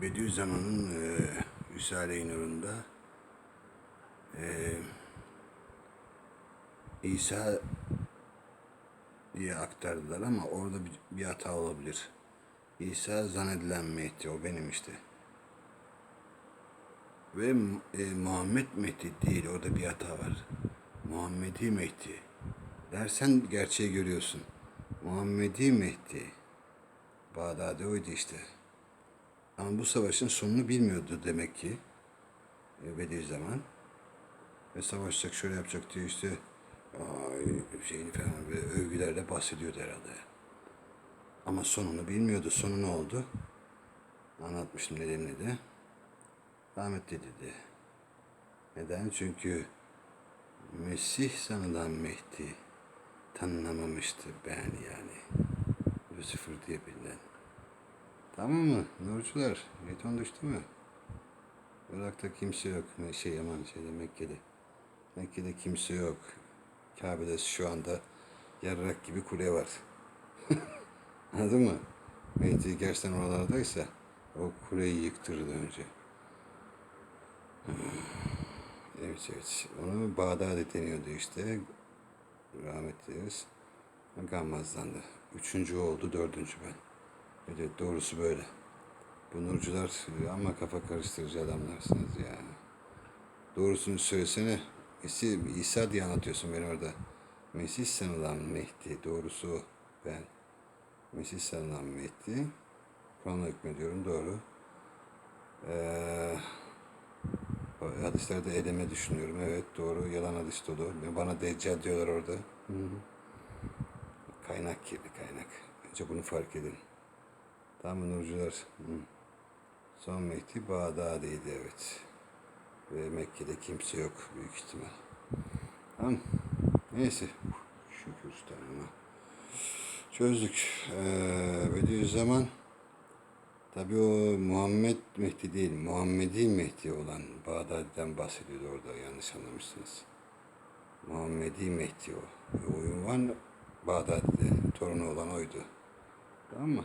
Bediüzzaman'ın e, Risale-i Nur'unda e, İsa diye aktardılar ama orada bir, bir hata olabilir. İsa zannedilen Mehdi, o benim işte. Ve e, Muhammed Mehdi değil, orada bir hata var. Muhammedi Mehdi. Dersen gerçeği görüyorsun. Muhammedi Mehdi. Bağdadi oydu işte. Ama bu savaşın sonunu bilmiyordu demek ki. E, Bediüzzaman. Ve savaşacak şöyle yapacak diye işte şeyini falan böyle övgülerle bahsediyordu herhalde. Ama sonunu bilmiyordu. Sonu ne oldu? Anlatmıştım nedenini de. Rahmetli dedi. Neden? Çünkü Mesih sanılan Mehdi tanınamamıştı ben yani. Lucifer diye bilinen. Tamam mı? Nurcular, jeton düştü mü? Irak'ta kimse yok. Şey aman şeyde Mekke'de. Mekke'de kimse yok. Kabe'de şu anda yarrak gibi kule var. Anladın mı? Mehdi gerçekten oralardaysa o kuleyi yıktırdı önce. Evet evet. Onu Bağdadi deniyordu işte. Rahmetliyiz. Gammaz'dan da. Üçüncü oldu, dördüncü ben. Evet doğrusu böyle. Bu nurcular ama kafa karıştırıcı adamlarsınız ya. Doğrusunu söylesene. Mesih, İsa diye anlatıyorsun beni orada. Mesih sanılan Mehdi. Doğrusu ben. Mesih sanılan Mehdi. Kur'an'la hükmediyorum doğru. Ee, hadislerde edeme düşünüyorum. Evet doğru. Yalan hadis dolu. Bana deccal diyorlar orada. Hı hı. Kaynak kirli kaynak. Önce bunu fark edin. Tamam mı Nurcular? Hı. Son Mehdi Bağdadi'ydi evet. Ve Mekke'de kimse yok büyük ihtimal. Tamam. Neyse. Şükür Tanrı'na. Çözdük. Ee, Bediüzzaman tabi o Muhammed Mehdi değil, Muhammedi Mehdi olan Bağdadi'den bahsediyordu orada yanlış anlamışsınız. Muhammedi Mehdi o. O ünvan Bağdadi'de torunu olan oydu. Tamam mı?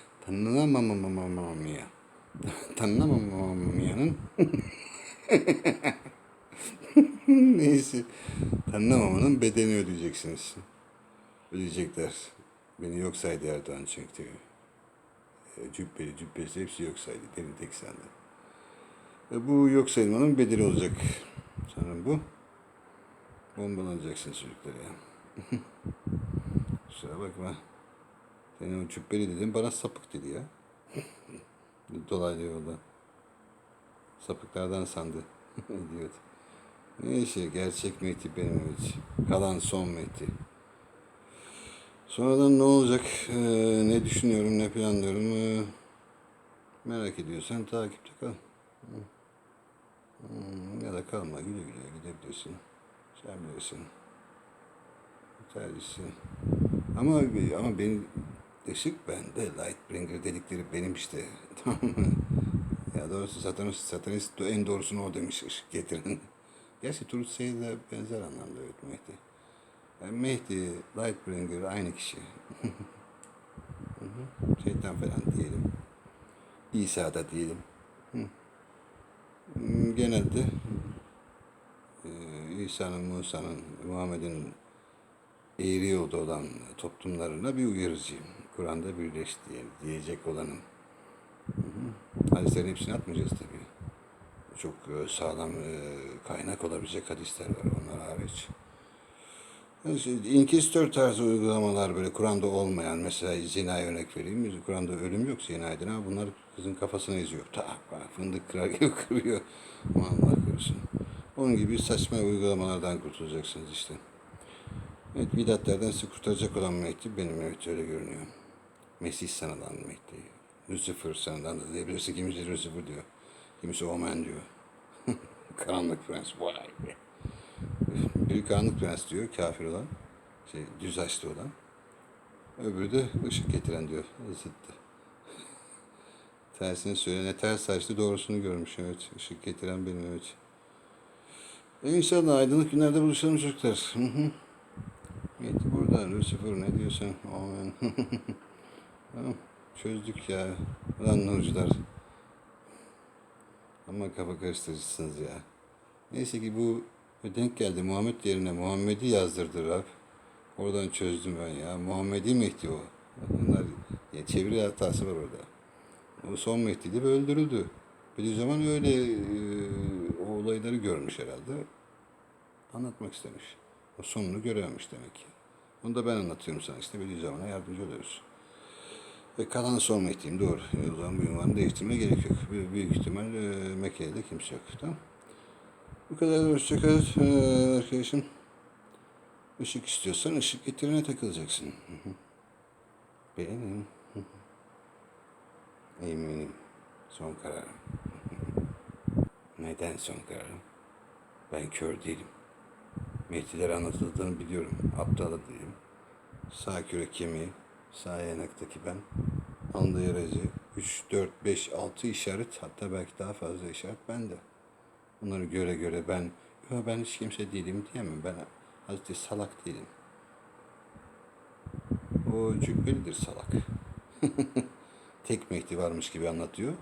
Neyse. Benim o cübbeli dedim bana sapık dedi ya. Dolaylı yolda. Sapıklardan sandı. İdiot. Neyse gerçek Mehdi benim evet. Kalan son Mehdi. Sonradan ne olacak, ee, ne düşünüyorum, ne planlıyorum ee, merak ediyorsan takipte kal. Hmm, ya da kalma, güle güle gidebilirsin. Sen bilirsin. Tercihsin. Ama ama benim ışık bende, Lightbringer dedikleri benim işte. Ya doğrusu satanist, satanist en doğrusunu o demiş ışık getirin. Gerçi Turut Seyit'le benzer anlamda evet Mehdi. Yani Mehdi, Lightbringer aynı kişi. Şeytan falan diyelim. İsa da diyelim. Genelde İsa'nın, Musa'nın, Muhammed'in eğri yolda olan toplumlarına bir uyarıcıyım. Kur'an'da birleş diye, diyecek olanım. Hadislerin hepsini atmayacağız tabii. Çok sağlam kaynak olabilecek hadisler var onlar hariç. İnkistör tarzı uygulamalar böyle Kur'an'da olmayan mesela zinaya örnek vereyim. Kur'an'da ölüm yok zinaydı ama bunlar kızın kafasını eziyor. Tak fındık kırar gibi kırıyor. Allah korusun. Onun gibi saçma uygulamalardan kurtulacaksınız işte. Evet bidatlerden sizi kurtaracak olan Mehdi benim evet öyle görünüyor. Mesih sanılan Mehdi. Lucifer sanılan da diyebilirsin kimisi Lucifer diyor. Kimisi Omen diyor. Karanlık Prens. Vay be. Biri Karanlık Prens diyor, kafir olan. Şey, düz açlı olan. Öbürü de ışık getiren diyor. Zıttı. Tersini söylene ters açtı doğrusunu görmüş. Evet. Işık getiren benim evet. E inşallah aydınlık günlerde buluşalım çocuklar. Hı. Git buradan Lucifer ne diyorsun? Amen. Çözdük ya. Lan nurcular. Ama kafa karıştırıcısınız ya. Neyse ki bu denk geldi. Muhammed yerine Muhammed'i yazdırdı Rab. Oradan çözdüm ben ya. Muhammed'i Mehdi o. Bunlar ya çeviri hatası var orada. O son Mehdi de öldürüldü. Bediüzzaman öyle e, o olayları görmüş herhalde. Anlatmak istemiş. O sonunu görememiş demek ki. Onu da ben anlatıyorum sana işte Bediüzzaman'a yardımcı oluyoruz. Ve kalan son Mehdi'yim doğru. O zaman bu ünvanı değiştirmeye gerek yok. Büyük, ihtimal e, Mekke'de kimse yok. Tamam. Bu kadar hoşçakal e, arkadaşım. Işık istiyorsan ışık getirene takılacaksın. Benim. Eminim. Son kararım. Neden son kararım? Ben kör değilim. Mehdi'lere anlatıldığını biliyorum. Aptal da değilim. Sağ kürek kemiği, sağ yanaktaki ben. Alnında yaracı. 3, 4, 5, 6 işaret hatta belki daha fazla işaret bende. Bunları göre göre ben "Ya ben hiç kimse değilim diyemem. Ben Hazreti Salak değilim. O cübbelidir salak. Tek Mehdi varmış gibi anlatıyor.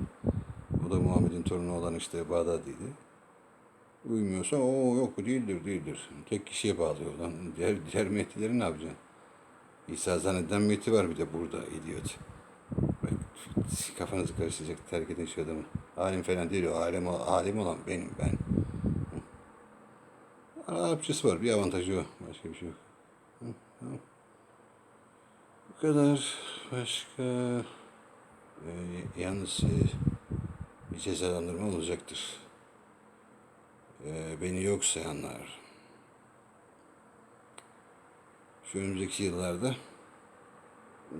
O da Muhammed'in torunu olan işte Bağdadi'ydi. Uymuyorsa o yok değildir değildir. Tek kişiye bağlıyor lan. Diğer, diğer Mehdi'leri ne yapacaksın? İsa zanneden Mehdi var bir de burada idiot. Bak, kafanızı karıştıracak terk edin şu adamı. Alim falan değil o. Alim, alim olan benim ben. Arapçası var. Bir avantajı o. Başka bir şey yok. Hı. Bu kadar. Başka... Ee, yalnız e, bir cezalandırma olacaktır. Ee, beni yok sayanlar. Şu önümüzdeki yıllarda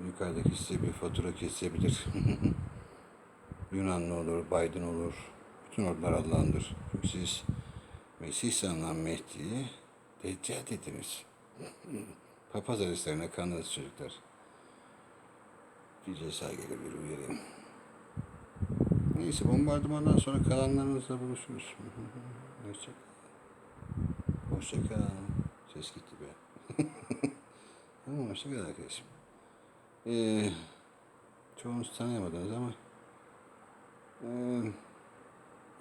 yukarıdaki size bir fatura kesebilir. Yunanlı olur, Biden olur. Bütün ordular Allah'ındır. Çünkü siz Mesih sanılan Mehdi'yi deccal dediniz. Papaz aristlerine kanınız çocuklar. Bir ceza gelebilir uyarayım. Neyse bombardımandan sonra kalanlarınızla buluşuruz. Hoşça Hoşça kal. Ses gitti. Tamam hoşça kal arkadaşım. Ee, çoğunuz tanıyamadınız ama ee,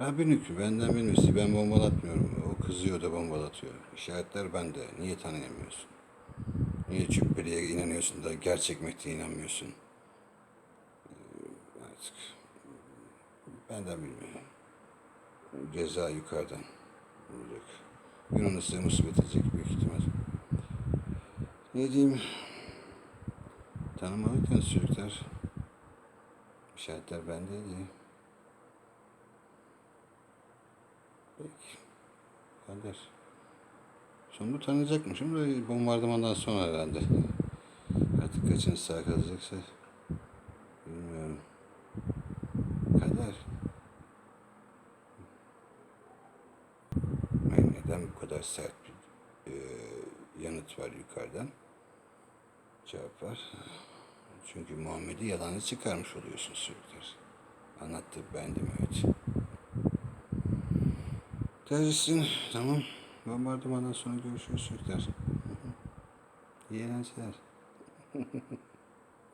ben bir benden birisi. Ben bombalatmıyorum. O kızıyor da bombalatıyor. İşaretler bende. Niye tanıyamıyorsun? Niye cübbeliye inanıyorsun da gerçek Mehdi'ye inanmıyorsun? Ee, artık benden bilmiyorum. Ceza yukarıdan olacak. Yunan'ı size musibet edecek büyük ihtimal. Ne diyeyim? Tanımalıydınız çocuklar. İşaretler bendeydi. Peki. Kader. Sonunda tanıyacakmışım da bombardımandan sonra herhalde. Artık kaçıncı sağ kalacaksa bilmiyorum. Kader. Yani neden bu kadar sert bir e, yanıt var yukarıdan? Cevap var. Çünkü Muhammed'i yalanı çıkarmış oluyorsunuz çocuklar. Anlattı bendim evet. Tercihsin. Tamam. Bombardımandan sonra görüşürüz çocuklar. İyi eğlenceler.